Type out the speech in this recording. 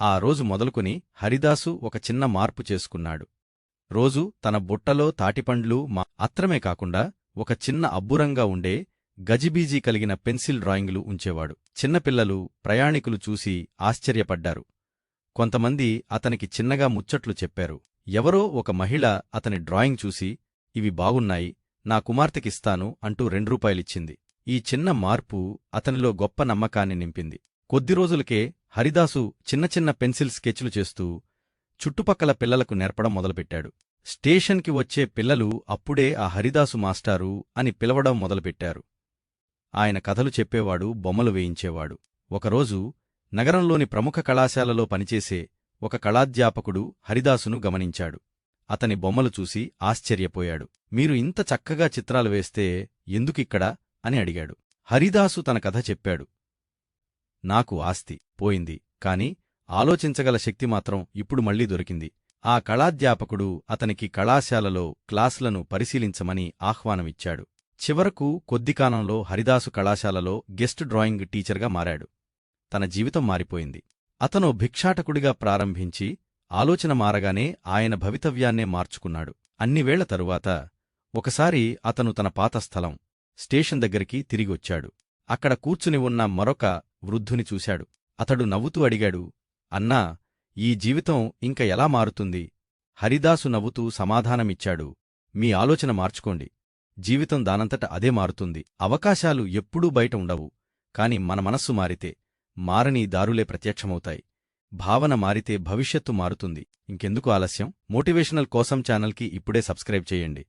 ఆ రోజు మొదలుకుని హరిదాసు ఒక చిన్న మార్పు చేసుకున్నాడు. రోజు తన బుట్టలో తాటిపండ్లు మా అత్రమే కాకుండా ఒక చిన్న అబ్బురంగా ఉండే గజిబీజీ కలిగిన పెన్సిల్ డ్రాయింగులు ఉంచేవాడు. చిన్నపిల్లలు ప్రయాణికులు చూసి ఆశ్చర్యపడ్డారు. కొంతమంది అతనికి చిన్నగా ముచ్చట్లు చెప్పారు. ఎవరో ఒక మహిళ అతని డ్రాయింగ్ చూసి ఇవి బాగున్నాయి నా కుమార్తెకిస్తాను అంటూ రెండు రూపాయలిచ్చింది. ఈ చిన్న మార్పు అతనిలో గొప్ప నమ్మకాన్ని నింపింది. కొద్ది రోజులకే హరిదాసు చిన్న చిన్న పెన్సిల్ స్కెచ్లు చేస్తూ చుట్టుపక్కల పిల్లలకు నేర్పడం మొదలుపెట్టాడు. స్టేషన్కి వచ్చే పిల్లలు అప్పుడే ఆ హరిదాసు మాస్టారు అని పిలవడం మొదలుపెట్టారు. ఆయన కథలు చెప్పేవాడు బొమ్మలు వేయించేవాడు. ఒకరోజు నగరంలోని ప్రముఖ కళాశాలలో పనిచేసే ఒక కళాధ్యాపకుడు హరిదాసును గమనించాడు. అతని బొమ్మలు చూసి ఆశ్చర్యపోయాడు. మీరు ఇంత చక్కగా చిత్రాలు వేస్తే ఎందుకిక్కడ? అని అడిగాడు. హరిదాసు తన కథ చెప్పాడు. నాకు ఆస్తి పోయింది. కాని ఆలోచించగల శక్తి మాత్రం ఇప్పుడు మళ్ళీ దొరికింది. ఆ కళాధ్యాపకుడు అతనికి కళాశాలలో క్లాసులను పరిశీలించమని ఆహ్వానమిచ్చాడు. చివరకు కొద్దికాలంలో హరిదాసు కళాశాలలో గెస్ట్ డ్రాయింగ్ టీచర్గా మారాడు. తన జీవితం మారిపోయింది. అతను భిక్షాటకుడిగా ప్రారంభించి ఆలోచన మారగానే ఆయన భవితవ్యాన్నే మార్చుకున్నాడు. అన్నివేళ్ళ తరువాత ఒకసారి అతను తన పాత స్థలం స్టేషన్ దగ్గరికి తిరిగొచ్చాడు అక్కడ కూర్చుని ఉన్న మరొక వృద్ధుని చూశాడు. అతడు నవ్వుతూ అడిగాడు అన్నా ఈ జీవితం ఇంక ఎలా మారుతుంది? హరిదాసు నవ్వుతూ సమాధానమిచ్చాడు మీ ఆలోచన మార్చుకోండి. జీవితం దానంతట అదే మారుతుంది. అవకాశాలు ఎప్పుడూ బయట ఉండవు కాని మన మనస్సు మారితే మారని దారులే ప్రత్యక్షమవుతాయి. భావన మారితే భవిష్యత్తు మారుతుంది. ఇంకెందుకు ఆలస్యం? మోటివేషనల్ కోసం ఛానల్కి ఇప్పుడే సబ్స్క్రైబ్ చేయండి.